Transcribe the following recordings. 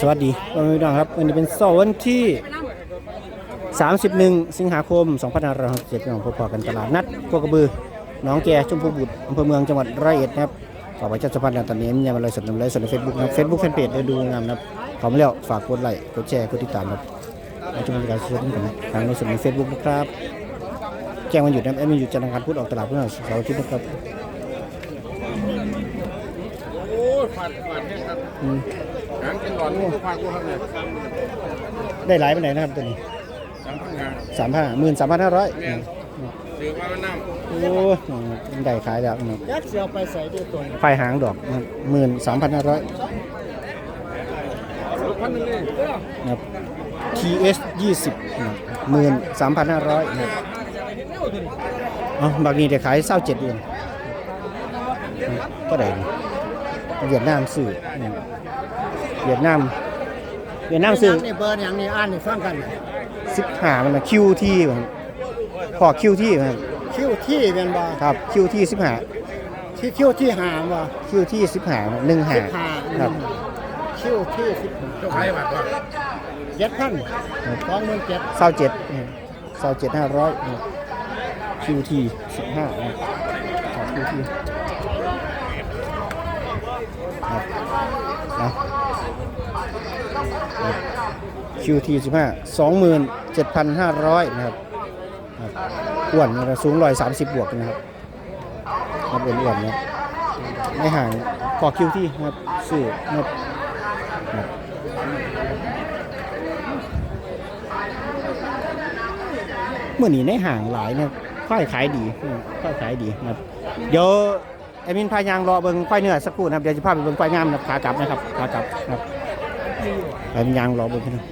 สวัสดีพ่อแม่พี่น้องครับวันนี้เป็นเสาร์วันที่ 31 สิงหาคม 2567น้องพบกันตลาดนัดโคกระบือน้องแกชมพูบุตรอำเภอเมืองจังหวัดร้อยเอ็ดนะครับขอประชาสัมพันธ์ตอนนี้มีมาเลยสดนำเลยสดในเฟซบุ๊กนะเฟซบุ๊กแฟนเพจได้ดูงามนะครับขอมาแล้วฝากกดไลค์กดแชร์กดติดตามครับในชมรายการสดนี้ผมทางในสดในเฟซบุ๊กนะครับแจ้งวันหยุดนะครับแอดมินหยุดจันทร์อังคารพุธออกตลาดเพื่อเสาร์อาทิตย์นะครับโอ้ยผ่านผ่านเนี่ยครับ หางกินหลอดนี่ก็ผ่านกูครับเนี่ยได้หลายไปไหนใดนะครับตัวนี้สามพันงานสามพันหมื่นสามพันห้าร้อยเนี่ยถือว่ามันน้โอ้ยได้ขายแล้วนะครับยักษ์เสียวไปใส่ด้วยตัวไฟหางดอกหมื่นสามพันห้าร้อยำลูกพันหนึงเลยนะครับ TS ยี่สิบหมื่นสามพันห้าร้อยนะครับอ๋อบางนี้ได้ขายเศร้าเจ็ดเดือนก็ได้นี่เวียดนามซื้ออืม เวียดนามเวียดนามซื้อนี่เบอร์อย่างนี้อ่านนี่ฟังกันสิบห้ามันนะคิวที่พอคิวที่ครับคิวที่เป็นบ่ครับคิวที่สิบห้าที่คิวที่หาบ่คิวที่สิบห้าหนึ่งห้าสิบห้าครับคิวที่สิบห้าเจ้าใครบัตรวะเจ็ดพันสองหมื่นเจ็ดเศร้าเจ็ดเศร้าเจ็ดห้าร้อยคิวทีสิบห้าคิวทีครับนะ คิวทีสิบห้าสองหมื่นเจ็ดพันห้าร้อยนะครับครับอ้วนนะครับสูงร้อยสามสิบบวกนะครับครับอ้วนอ้วนๆนะไม่ห่างพอคิวทีนะครับซื้อนะครับเมื่อนี้ในห่างหลายเนี่ยค่อยขายดีค่อยขายดีนะครับเดี๋ยวแอมินพายางรอเบิ่งควายเนื้อสักครู่นะครับเดี๋ยวจะพาไปเบิ่งควายงามนะครับขากลับนะครับขากลับนะครับแอดมินยางรอเบิ่งนะ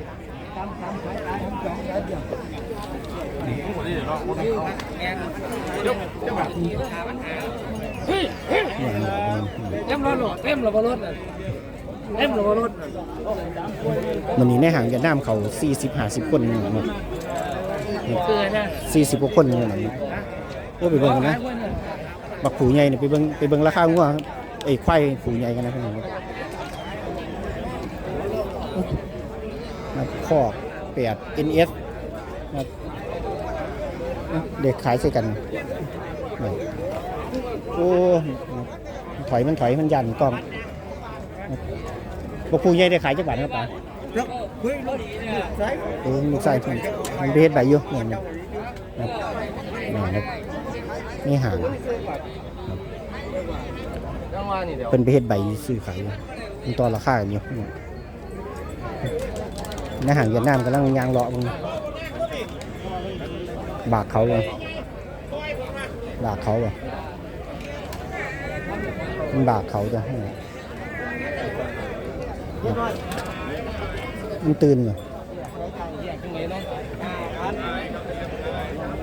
เนี่ยเต็มรถหรอเต็มรถรถเต็มรถรถมื่อนี้ในห่างเวียดนามเขา40 50คนนะครับเกินนะ40กว่าคนเนี่ยนะโอ้ไปเบิ่งนะบักผูใหญ่เนี่ยไปเบิ่งไปเบิ่งราคางัวครับไอ้ควายผูใหญ่กันนะพี่น้องนะครับข้อแปด NS นะ เด็กขายใส่กันโอ้ถอยมันถอยมันยันกล้องนะครับบักผูใหญ่ได้ขายจักบาทครับป๋าเฮ้ยรถใส่เออลูกชายมันไปเฮ็ดใบอยู่เนี่ยนะนี่ห่างเป็นไปเฮ็ดใบซื้อขายมันต่อราคากันอยู่ในห่างเวียดนามกำลังยางเลาะมึง บากเขาเลยบากเขาอะมันบากเขาจ้ะมันตื่นเหรอ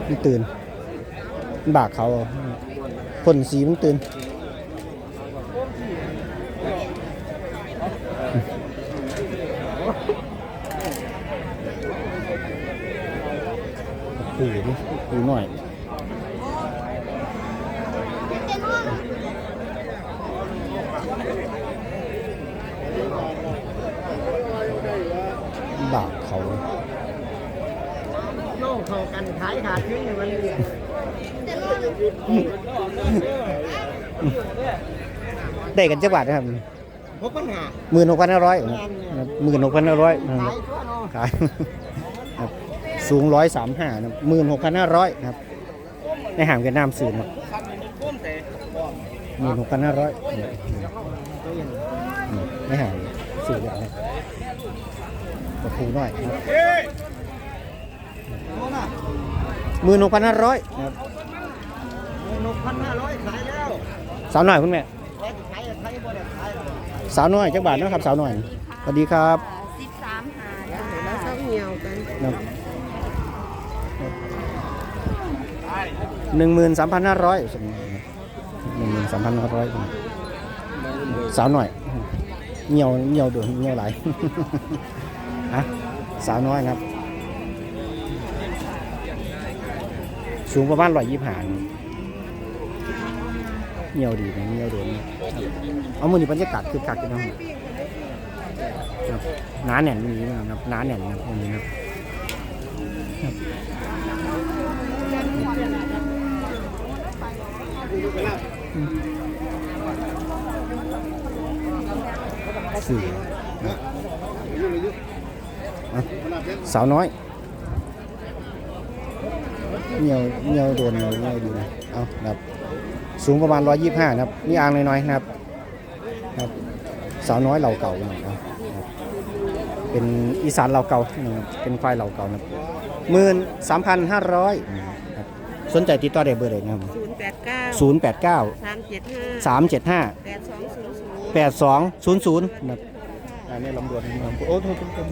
มันตื่น มันบากเขาอะพ่นสีมันตื่น ปูดิ ปูหน่อยบากเขาน้องเขากันขายขาดขึ้นมันนี่ได้กันจักบาทนะครับพบปัญหาหมื่นหกพันห้าร้อยหมื่นหกพันห้าร้อยขาย สูงร้อยสามห้าหมื่นหกพันห้าร้อยนะครับในห่างเวียดนามสื่อนะครับหมื่นหกพันห้าร้อยในห่างสื่ออย่างนี้กระพูน้อยนะครับหมื่นหกพันห้าร้อยนะครับหกพันห้าร้อยขายแล้วสาวหน่อยคุณแม่ขายขายขายบ่ได้ขายหรอกสาวน้อยจักบาทนะครับสาวน้อยสวัสดีครับสิบสามหาจ้ะแล้วเช้าเหี่ยวกัน หนึ่งหมื่นสามพันห้าร้อยหนึ่งหมื่นสามพันห้าร้อยสาวหน่อยเหี่ยวเหี่ยวเดือดเหี่ยวไหลายฮะสาวน้อยครับ สูงประมาณร้อยยี่ห้าเหี่ยวดีนะเหี่ยวเดือดเอามือนี่บรรยากาศคือคักอยู่เนาะครับหนาแน่นอย่างนี้นะครับหนาแน่นนะครับวันนี้นะครับ สี่สาวน้อยเงียวเงียวโดนเงียวเงียวดีนะ เอาครับ สูงประมาณ125นะครับ นี่อ่างน้อยๆนะครับ ครับ สาวน้อยเหล่าเก่านะครับครับ เป็นอีสานเหล่าเก่า เป็นควายเหล่าเก่านะครับหมื่นสามพันห้าร้อย สนใจติดต่อได้เบอร์เลยนะครับศูนย์แปดเก้าศูนย์แปดเก้าสามเจ็ดห้าสามเจ็ดห้าแปดสองศูนย์ศูนย์แปดสองศูนย์ศูนย์นะครับอันนี้ลำดวนนะครับโอ้โทษโทษโทษ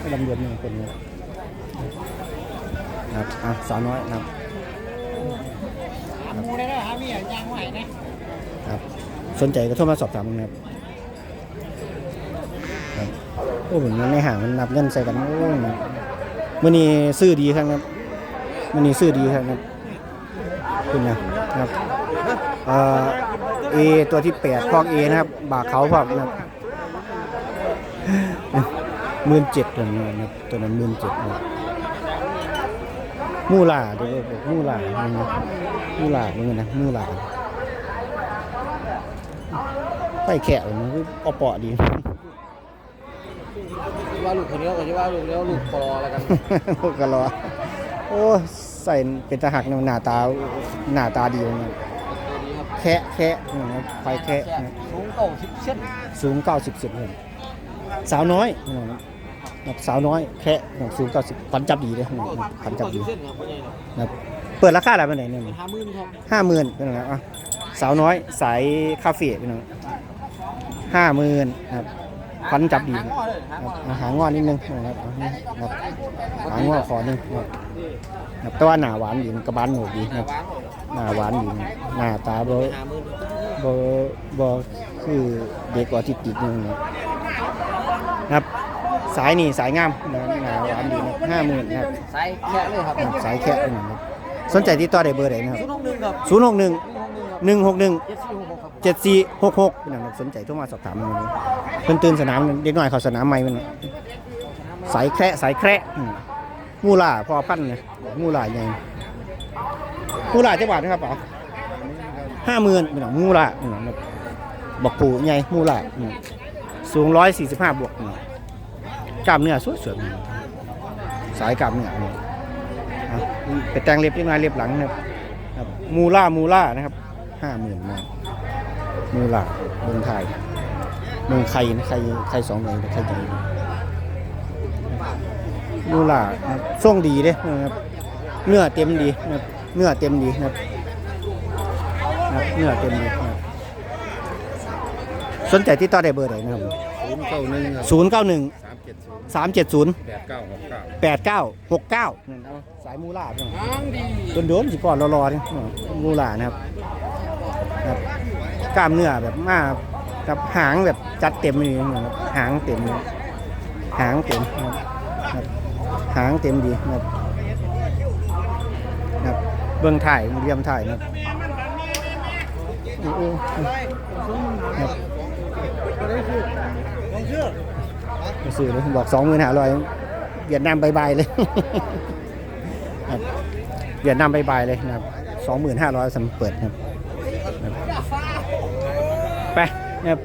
ไม่ลำดวนนี่คนนี้นะครับอะสาวน้อยนะครับมูได้แล้วหามีอย่างยางไหวนะครับ สนใจก็โทรมาสอบถามนะครับครับโอ้เหมือนในห่างมันนับเงินใส่กันโอ้ยมื่อนี้ซื้อดีครับครับมื่อนี้ซื้อดีครับครับ คุณนะครับเอ่อเอตัวที่แปดพอกเอนะครับ บากเขาพอกนะครับหมื่นเจ็ดตัวนี้นะครับตัวนั้นหมื่นเจ็ดนะครับมูลาเดี๋ยวบอกมูลานะครับมูลาเหมือนกันนะมูลาไปแขะมันคือเอาเปาะดีว่าลูกคนนี้ก็จะว่าลูกแล้วลูกปอแล้วกันก็รอโอ้ย ใส่เป็นตาหักหน้าตาหน้าตาดีนะดีครับแคะแคะนะครับไปแคะนะสูงเก่าสิบเซนสูง 90เซนเลยสาวน้อยนะครับสาวน้อยแคะนะครับสูง 90ปันจับดีเลยนะครับปันจับดีเซนครับพ่อใหญ่นะครับเปิดราคาอะไรไปไหนเนี่ยห้าหมื่นครับห้าหมื่นเป็นไงอะสาวน้อยสายคาเฟ่เป็นไงห้าหมื่นนะครับ ปันจับดีหางอ้อเลยหางอ้ออาหารงอนนิดนึงนะครับเอานี่นะครับหางอขอหนึงนะครับนะครับแต่ว่าหน้าหวานดีกระบาลหนูดีนะครับหน้าหวานดีนะหน้าตาบ่ห้าหมื่นบ่บ่คือเด็กกว่าที่ติดนึงนะนะครับสายนี่สายงามนะครับหน้าหวานดีนะห้าหมื่นนะครับใส่แค่เลยครับสายแค่นะครับสนใจติดต่อได้เบอร์ไหนนะครับศูนย์หกหนึ่งครับศูนย์หกหนึ่ง หนึ่งหกหนึ่งครับหนึ่งหกหนึ่งเจ็ดสี่หกหกครับเจ็ดสี่หกหกนะครับสนใจโทรมาสอบถามมันนี้เพิ่นตื่นสนามเด็กน้อยเขาสนามใหม่มันสายแคระสายแคระอืมมูล่าพอพันธุ์นะมูล่าใหญ่มูล่าจะบาทนะครับเปล่าห้าหมื่นเป็นหนังมูล่าเป็นหนังแบบบักปูใหญ่มูล่าอืมสูงร้อยสี่สิบห้าบวกอืมกล้ามเนื้อสวยๆอืมสายกล้ามเนื้ออืมเอาไปแต่งเล็บยังไงเล็บหลังนะครับครับมูล่ามูล่านะครับ ห้าหมื่นมามูล่าเมืองไทยเมืองไข่นะไข่ไข่สองใหญ่นะไข่ใหญ่นะมูล่านะครับส่งดีเด้นะครับเนื้อเต็มดีนะครับเนื้อเต็มดีนะครับนะครับเนื้อเต็มดีนะครับสนใจที่ต่อได้เบอร์ไหนนะครับศูนย์เก้าหนึ่งศูนย์เก้าหนึ่งสามเจ็ดศูนย์สามเจ็ดศูนย์แปดเก้าหกเก้าแปดเก้าหกเก้าสายมูล่าครับหางดีโดนโดนๆสิก่อนรอๆนี่มูล่านะครับ ครับกล้ามเนื้อแบบมากกับหางแบบจัดเต็มเลยนะครับหางเต็มเลยหางเต็มครับหางเต็มดีครับครับเบื้องถ่ายเรียมถ่ายนะครับโอ้โหครับมาซื้อเลยบอกสองหมื่นห้าร้อยเวียดนามบายบเลยครับเวียดนามบายบเลยนะครับสองหมื่นห้าร้อยสำเปิดครับไป นะครับ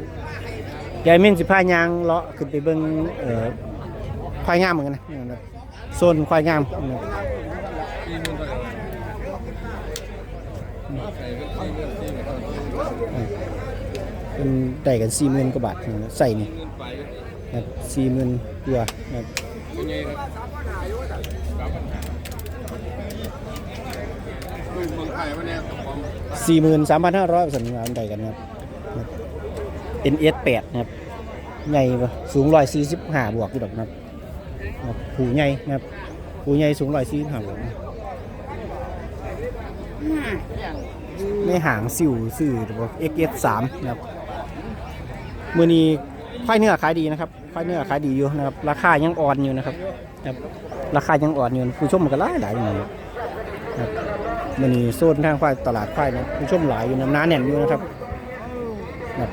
ยายเม่นสิพายางเลาะขึ้นไปเบิ้งเอ่อควายงามเหมือนกันนะนะครับโซนควายงามนะครับเป็นได้กันสี่หมื่นกว่าบาทนะครับใส่นี่นะครับสี่หมื่นกว่านะครับเป็นไงครับลูกเมืองไทยวันนี้ของสี่หมื่นสามพันห้าร้อยสัญญาณใดกันนะครับ เอ็นเอสแปดนะครับใหญ่ปะสูงร้อยสี่สิบห้าบวกอยู่ดอกนะครับผูใหญ่นะครับผูใหญ่สูงร้อยสี่สิบห้าบวกนะไม่ห่างสิวซื่อบอว่าเอ็กเอสสามนะครับมือนี้ควายเนื้อขายดีนะครับควายเนื้อขายดีอยู่นะครับ ราคายังอ่อนอยู่นะครับนะราคายังอ่อนอยู่ผู้ชมมันก็หลายหลายอยู่นะครับมันนี่โซนทางควายตลาดควายนะผู้ชมหลายอยู่นะหน้าแน่นอยู่นะครับแบบ